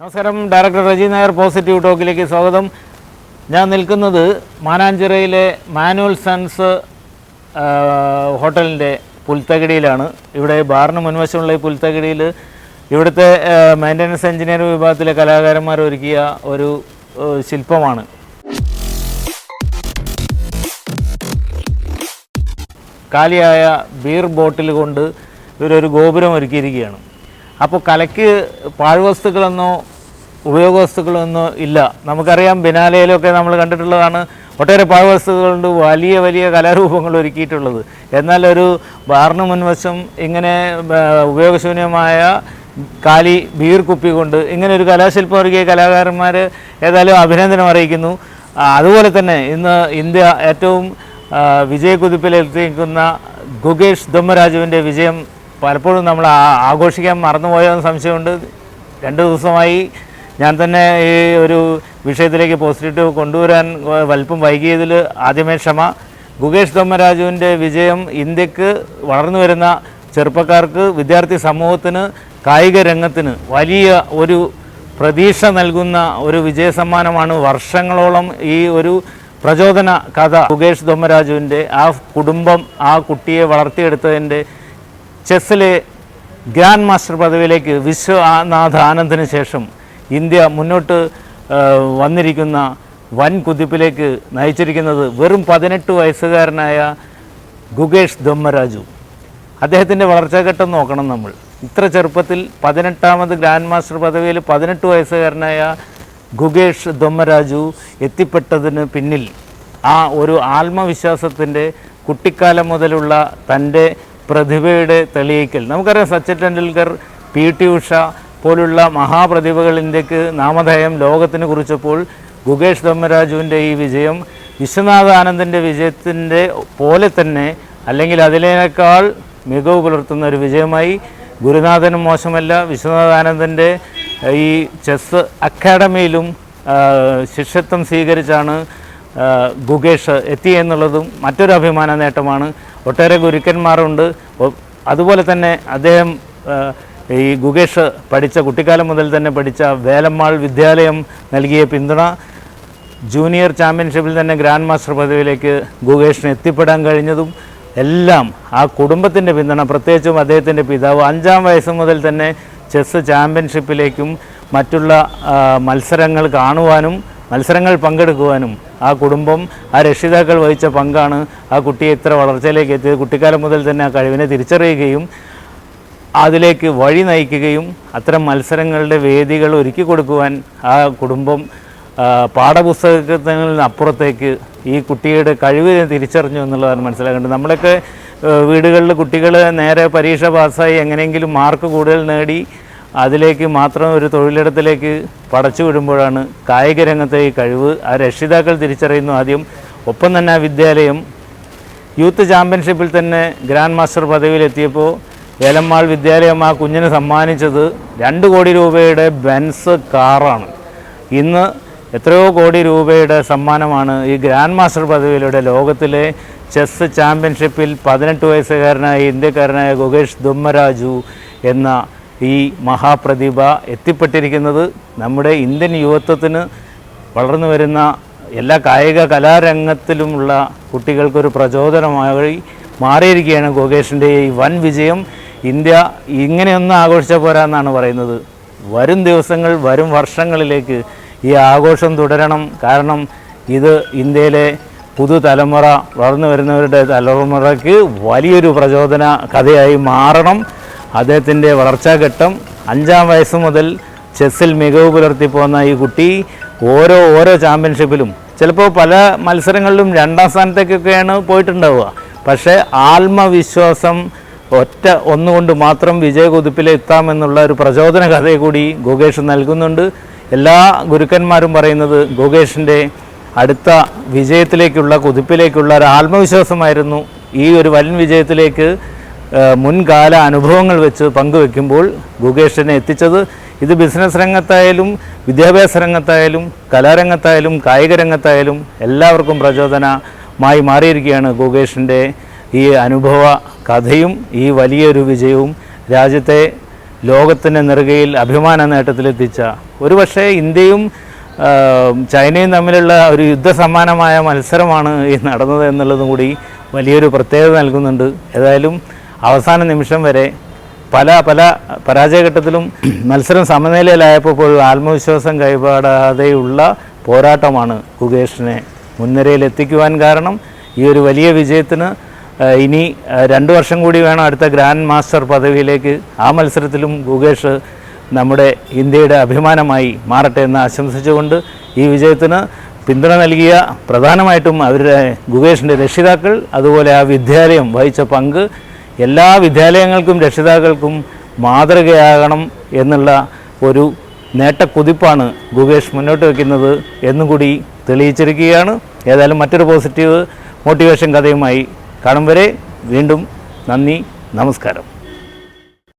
നമസ്കാരം director Reji Nair positive ടോക്കിലേക്ക് സ്വാഗതം. ഞാൻ നിൽക്കുന്നത് മാനാഞ്ചിറയിലെ മാനുവൽ സൺസ് ഹോട്ടലിന്റെ പുൽത്തകിടിയിലാണ്. ഇവിടെ ബാറിന് മുൻവശമുള്ള ഈ പുൽത്തകിടിയിൽ ഇവിടുത്തെ മെയിന്റനൻസ് എഞ്ചിനീയർ വിഭാഗത്തിലെ കലാകാരന്മാർ ഒരുക്കിയ ഒരു ശില്പമാണ്. കാലിയായ ബീർ ബോട്ടിൽ കൊണ്ട് ഇവരൊരു ഗോപുരം ഒരുക്കിയിരിക്കുകയാണ്. അപ്പോൾ കലയ്ക്ക് പാഴ്വസ്തുക്കളെന്നോ ഉപയോഗവസ്തുക്കളൊന്നോ ഇല്ല. നമുക്കറിയാം ബിനാലയിലൊക്കെ നമ്മൾ കണ്ടിട്ടുള്ളതാണ് ഒട്ടേറെ പാഴ്വസ്തുക്കളുണ്ട് വലിയ വലിയ കലാരൂപങ്ങൾ ഒരുക്കിയിട്ടുള്ളത്. എന്നാൽ ഒരു ബാറിന് മുൻവശം ഇങ്ങനെ ഉപയോഗശൂന്യമായ കാലി ബീർ കുപ്പി കൊണ്ട് ഇങ്ങനെ ഒരു കലാശില്പം ഒരുക്കിയ കലാകാരന്മാർ ഏതായാലും അഭിനന്ദനം അറിയിക്കുന്നു. അതുപോലെ തന്നെ ഇന്ന് ഇന്ത്യ ഏറ്റവും ആ, വിജയക്കുതിപ്പിലെത്തിക്കുന്ന ഗുഗേഷ് ധമ്മരാജുവിന്റെ വിജയം പലപ്പോഴും നമ്മൾ ആഘോഷിക്കാൻ മറന്നുപോയെന്ന് സംശയമുണ്ട്. രണ്ട് ദിവസമായി ഞാൻ തന്നെ ഈ ഒരു വിഷയത്തിലേക്ക് പോസിറ്റീവ് കൊണ്ടുവരാൻ വലിപ്പം വൈകിയതിൽ ആദ്യമേ ക്ഷമ. ഗുകേഷ് ധമ്മരാജുവിന്റെ വിജയം ഇന്ത്യയ്ക്ക് വളർന്നു വരുന്ന ചെറുപ്പക്കാർക്ക് വിദ്യാർത്ഥി സമൂഹത്തിന് കായിക രംഗത്തിന് വലിയ ഒരു പ്രതീക്ഷ നൽകുന്ന ഒരു വിജയസമ്മാനമാണ് വർഷങ്ങളോളം ഈ ഒരു പ്രചോദന കഥ മുകേഷ് ധോമരാജുവിന്റെ ആ കുടുംബം ആ കുട്ടിയെ വളർത്തിയെടുത്തതിന്റെ ചെസ്സിലെ ഗ്രാൻഡ് മാസ്റ്റർ പദവിയിലേക്ക് വിശ്വനാഥ ആനന്ദിന് ശേഷം ഇന്ത്യ മുന്നോട്ട് വന്നിരിക്കുന്ന വൻ കുതിപ്പിലേക്ക് നയിച്ചിരിക്കുന്നത് വെറും പതിനെട്ട് വയസ്സുകാരനായ ഗുഗേഷ് ധമ്മരാജു. അദ്ദേഹത്തിന്റെ വളർച്ചാഘട്ടം നോക്കണം നമ്മൾ. ഇത്ര ചെറുപ്പത്തിൽ പതിനെട്ടാമത് ഗ്രാൻഡ് മാസ്റ്റർ പദവിയിൽ പതിനെട്ട് വയസ്സുകാരനായ ഗുഗേഷ് ധമ്മരാജു എത്തിപ്പെട്ടതിന് പിന്നിൽ ആ ഒരു ആത്മവിശ്വാസത്തിന്റെ കുട്ടിക്കാലം മുതലുള്ള തന്റെ പ്രതിഭയുടെ തെളിയിക്കൽ. നമുക്കറിയാം സച്ചിൻ ടെണ്ടുൽക്കർ പി ടി ഉഷ പോലുള്ള മഹാപ്രതിഭകൾ ഇന്ത്യയ്ക്ക് നാമധേയം ലോകത്തിന് കുറിച്ചപ്പോൾ ഗുഗേഷ് ധമ്മരാജുവിന്റെ ഈ വിജയം വിശ്വനാഥാനന്ദന്റെ വിജയത്തിന്റെ പോലെ തന്നെ അല്ലെങ്കിൽ അതിനേക്കാൾ മികവ് പുലർത്തുന്ന ഒരു വിജയമായി ഗുരുനാഥനും മോശമല്ല വിശ്വനാഥാനന്ദന്റെ ഈ ചെസ് അക്കാഡമിയിലും ശിഷ്യത്വം സ്വീകരിച്ചാണ് ഗുഗേഷ് എത്തി എന്നുള്ളതും മറ്റൊരു അഭിമാന നേട്ടമാണ്. ഒട്ടേറെ ഗുരുക്കന്മാരുണ്ട്. അതുപോലെ തന്നെ അദ്ദേഹം ഈ ഗുഗേഷ് പഠിച്ച കുട്ടിക്കാലം മുതൽ തന്നെ പഠിച്ച വേലമ്മാൾ വിദ്യാലയം നൽകിയ പിന്തുണ ജൂനിയർ ചാമ്പ്യൻഷിപ്പിൽ തന്നെ ഗ്രാൻഡ് മാസ്റ്റർ പദവിയിലേക്ക് ഗുഗേഷിന് എത്തിപ്പെടാൻ കഴിഞ്ഞതും എല്ലാം ആ കുടുംബത്തിന്റെ പിന്തുണ പ്രത്യേകിച്ചും അദ്ദേഹത്തിന്റെ പിതാവ് അഞ്ചാം വയസ്സ് മുതൽ തന്നെ ചെസ് ചാമ്പ്യൻഷിപ്പിലേക്കും മറ്റുള്ള മത്സരങ്ങൾ കാണുവാനും മത്സരങ്ങൾ പങ്കെടുക്കുവാനും ആ കുടുംബം ആ രക്ഷിതാക്കൾ വഹിച്ച പങ്കാണ് ആ കുട്ടിയെ ഇത്ര വളർച്ചയിലേക്ക് എത്തിയത്. കുട്ടിക്കാലം മുതൽ തന്നെ ആ കഴിവിനെ തിരിച്ചറിയുകയും അതിലേക്ക് വഴി നയിക്കുകയും അത്തരം മത്സരങ്ങളുടെ വേദികൾ ഒരുക്കി കൊടുക്കുവാൻ ആ കുടുംബം പാഠപുസ്തകത്തിന് അപ്പുറത്തേക്ക് ഈ കുട്ടിയുടെ കഴിവിനെ തിരിച്ചറിഞ്ഞു എന്നുള്ളതാണ് മനസ്സിലാക്കേണ്ടത്. നമ്മളൊക്കെ വീടുകളിൽ കുട്ടികൾ നേരെ പരീക്ഷ പാസ്സായി എങ്ങനെയെങ്കിലും മാർക്ക് കൂടുതൽ നേടി അതിലേക്ക് മാത്രം ഒരു തൊഴിലിടത്തിലേക്ക് പടച്ചു വിടുമ്പോഴാണ് കായിക രംഗത്തെ ഈ കഴിവ്. ആ രക്ഷിതാക്കൾ തിരിച്ചറിയുന്നു ആദ്യം. ഒപ്പം തന്നെ ആ വിദ്യാലയം യൂത്ത് ചാമ്പ്യൻഷിപ്പിൽ തന്നെ ഗ്രാൻഡ് മാസ്റ്റർ പദവിയിലെത്തിയപ്പോൾ ഏലമ്മാൾ വിദ്യാലയം ആ കുഞ്ഞിന് സമ്മാനിച്ചത് രണ്ട് കോടി രൂപയുടെ ബെൻസ് കാറാണ്. ഇന്ന് എത്രയോ കോടി രൂപയുടെ സമ്മാനമാണ് ഈ ഗ്രാൻഡ് മാസ്റ്റർ പദവിയിലൂടെ ലോകത്തിലെ ചെസ് ചാമ്പ്യൻഷിപ്പിൽ പതിനെട്ട് വയസ്സുകാരനായ ഇന്ത്യക്കാരനായ ഗുകേഷ് ദുമ്മരാജു എന്ന ഈ മഹാപ്രതിഭ എത്തിപ്പെട്ടിരിക്കുന്നത് നമ്മുടെ ഇന്ത്യൻ യുവത്വത്തിന് വളർന്നു വരുന്ന എല്ലാ കായിക കലാരംഗത്തിലുമുള്ള കുട്ടികൾക്കൊരു പ്രചോദനമായി മാറിയിരിക്കുകയാണ് ഗോകേഷിന്റെ ഈ വൻ വിജയം. ഇന്ത്യ ഇങ്ങനെയൊന്നും ആഘോഷിച്ച പോരാ എന്നാണ് പറയുന്നത്. വരും ദിവസങ്ങൾ വരും വർഷങ്ങളിലേക്ക് ഈ ആഘോഷം തുടരണം. കാരണം ഇത് ഇന്ത്യയിലെ പുതുതലമുറ വളർന്നു വരുന്നവരുടെ തലമുറയ്ക്ക് വലിയൊരു പ്രചോദന കഥയായി മാറണം. അദ്ദേഹത്തിന്റെ വളർച്ചാഘട്ടം അഞ്ചാം വയസ്സ് മുതൽ ചെസ്സിൽ മികവ് പുലർത്തി പോകുന്ന ഈ കുട്ടി ഓരോ ഓരോ ചാമ്പ്യൻഷിപ്പിലും ചിലപ്പോൾ പല മത്സരങ്ങളിലും രണ്ടാം സ്ഥാനത്തേക്കൊക്കെയാണ് പോയിട്ടുണ്ടാവുക. പക്ഷേ ആത്മവിശ്വാസം ഒറ്റ ഒന്നുകൊണ്ട് മാത്രം വിജയകുതിപ്പിലെത്താമെന്നുള്ള ഒരു പ്രചോദന കഥയെ കൂടി ഗോകേഷ് നൽകുന്നുണ്ട്. എല്ലാ ഗുരുക്കന്മാരും പറയുന്നത് ഗോകേഷിന്റെ അടുത്ത വിജയത്തിലേക്കുള്ള കുതിപ്പിലേക്കുള്ള ഒരു ആത്മവിശ്വാസമായിരുന്നു. ഈ ഒരു വൻ വിജയത്തിലേക്ക് മുൻകാല അനുഭവങ്ങൾ വെച്ച് പങ്കുവെക്കുമ്പോൾ ഗുകേഷിനെ എത്തിച്ചത് ഇത് ബിസിനസ് രംഗത്തായാലും വിദ്യാഭ്യാസ രംഗത്തായാലും കലാരംഗത്തായാലും കായിക രംഗത്തായാലും എല്ലാവർക്കും പ്രചോദനമായി മാറിയിരിക്കുകയാണ് ഗുകേഷിന്റെ ഈ അനുഭവ കഥയും ഈ വലിയൊരു വിജയവും രാജ്യത്തെ ലോകത്തിന്റെ നെറുകയിൽ അഭിമാന നേട്ടത്തിലെത്തിച്ച ഒരുപക്ഷേ ഇന്ത്യയും ചൈനയും തമ്മിലുള്ള ഒരു യുദ്ധസമാനമായ മത്സരമാണ് ഈ നടന്നത് എന്നുള്ളതും കൂടി വലിയൊരു പ്രത്യേകത നൽകുന്നുണ്ട്. ഏതായാലും അവസാന നിമിഷം വരെ പല പല പരാജയഘട്ടത്തിലും മത്സരം സമനിലയിലായപ്പോൾ പോലും ആത്മവിശ്വാസം കൈപാടാതെയുള്ള പോരാട്ടമാണ് ഗുകേഷിനെ മുൻനിരയിലെത്തിക്കുവാൻ കാരണം. ഈ ഒരു വലിയ വിജയത്തിന് ഇനി രണ്ട് വർഷം കൂടി വേണം അടുത്ത ഗ്രാൻഡ് മാസ്റ്റർ പദവിയിലേക്ക്. ആ മത്സരത്തിലും ഗുകേഷ് നമ്മുടെ ഇന്ത്യയുടെ അഭിമാനമായി മാറട്ടെ എന്ന് ആശംസിച്ചുകൊണ്ട് ഈ വിജയത്തിന് പിന്തുണ നൽകിയ പ്രധാനമായിട്ടും അവരുടെ ഗുകേഷിന്റെ രക്ഷിതാക്കൾ അതുപോലെ ആ വിദ്യാലയം വഹിച്ച പങ്ക് എല്ലാ വിദ്യാലയങ്ങൾക്കും രക്ഷിതാക്കൾക്കും മാതൃകയാകണം എന്നുള്ള ഒരു നേട്ടക്കുതിപ്പാണ് ഗുഗേഷ് മുന്നോട്ട് വയ്ക്കുന്നത് എന്നും കൂടി തെളിയിച്ചിരിക്കുകയാണ്. ഏതായാലും മറ്റൊരു പോസിറ്റീവ് മോട്ടിവേഷൻ കഥയുമായി കാണും വരെ വീണ്ടും നന്ദി നമസ്കാരം.